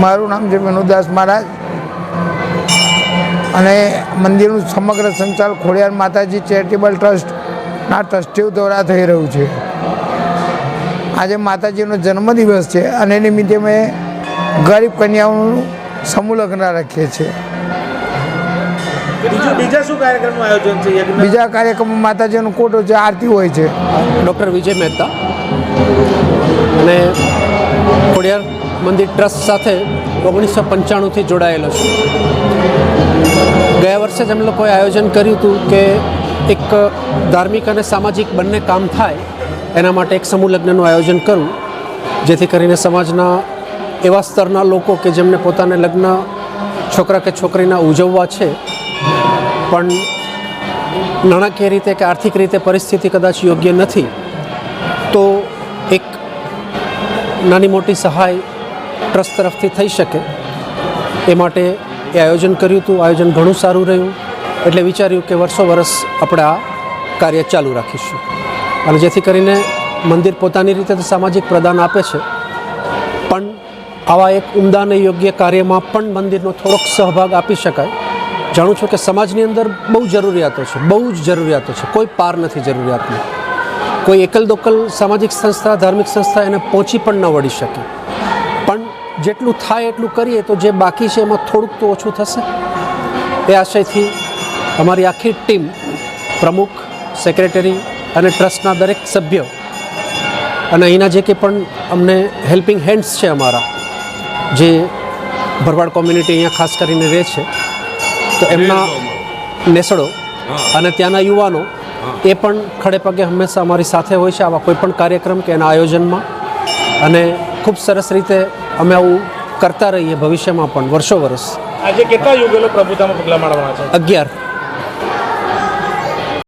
મારું નામ છે વિનોદાસ મહારાજ. અને મંદિરનું સમગ્ર સંચાલ ખોડિયાર માતાજી ચેરિટેબલ ટ્રસ્ટના ટ્રસ્ટીઓ દ્વારા થઈ રહ્યું છે. આજે માતાજીનો જન્મદિવસ છે અને એ નિમિત્તે મેં ગરીબ કન્યાઓનું સમૂહ લગ્ન રાખીએ છીએ. બીજા શું કાર્યક્રમનું આયોજન છે? યજ્ઞ? બીજા કાર્યક્રમમાં માતાજીનો કોટો છે આરતી હોય છે. ડૉક્ટર વિજય મહેતા. અને ખોડિયાર મંદિર ટ્રસ્ટ સાથે ઓગણીસો પંચાણુંથી જોડાયેલો છું. ગયા વર્ષે જ અમે લોકોએ આયોજન કર્યું હતું કે એક ધાર્મિક અને સામાજિક બંને કામ થાય, એના માટે એક સમૂહ લગ્નનું આયોજન કરું, જેથી કરીને સમાજના એવા સ્તરના લોકો કે જેમને પોતાને લગ્ન છોકરા કે છોકરીના ઉજવવા છે, પણ નાણાકીય રીતે કે આર્થિક રીતે પરિસ્થિતિ કદાચ યોગ્ય નથી, તો એક નાની મોટી સહાય ટ્રસ્ટ તરફથી થઈ શકે. એ માટે એ આયોજન કર્યું હતું. આયોજન ઘણું સારું રહ્યું. એટલે વિચાર્યું કે વર્ષો વર્ષ આપણે આ કાર્ય ચાલુ રાખીશું. અને જેથી કરીને મંદિર પોતાની રીતે તો સામાજિક પ્રદાન આપે છે. પણ આવા એક ઉમદાને યોગ્ય કાર્યમાં પણ મંદિરનો થોડોક સહભાગ આપી શકાય. જાણું છું કે સમાજની અંદર બહુ જરૂરિયાતો છે. બહુ જ જરૂરિયાતો છે. કોઈ પાર નથી જરૂરિયાતની કોઈ એકલ દોકલ સામાજિક સંસ્થા, ધાર્મિક સંસ્થા એને પહોંચી પણ ન વળી શકે. જેટલું થાય એટલું કરીએ તો જે બાકી છે એમાં થોડુંક તો ઓછું થશે. એ આશયથી અમારી આખી ટીમ પ્રમુખ સેક્રેટરી અને ટ્રસ્ટના દરેક સભ્યો અને અહીંના જે કે પણ અમને હેલ્પિંગ હેન્ડ્સ છે અમારા જે ભરવાડ કોમ્યુનિટી અહીંયા ખાસ કરીને રહે છે તો એમના નેસડો અને ત્યાંના યુવાનો એ પણ ખડે પગે હંમેશા અમારી સાથે હોય છે આવા કોઈપણ કાર્યક્રમ કે એના આયોજનમાં. અને ખૂબ સરસ રીતે અમે આવું કરતા રહીએ ભવિષ્યમાં પણ વર્ષો વર્ષ. આજે કેટલા યુગલો પ્રભુતામાં પગલાં માંડવાના છે? અગિયાર.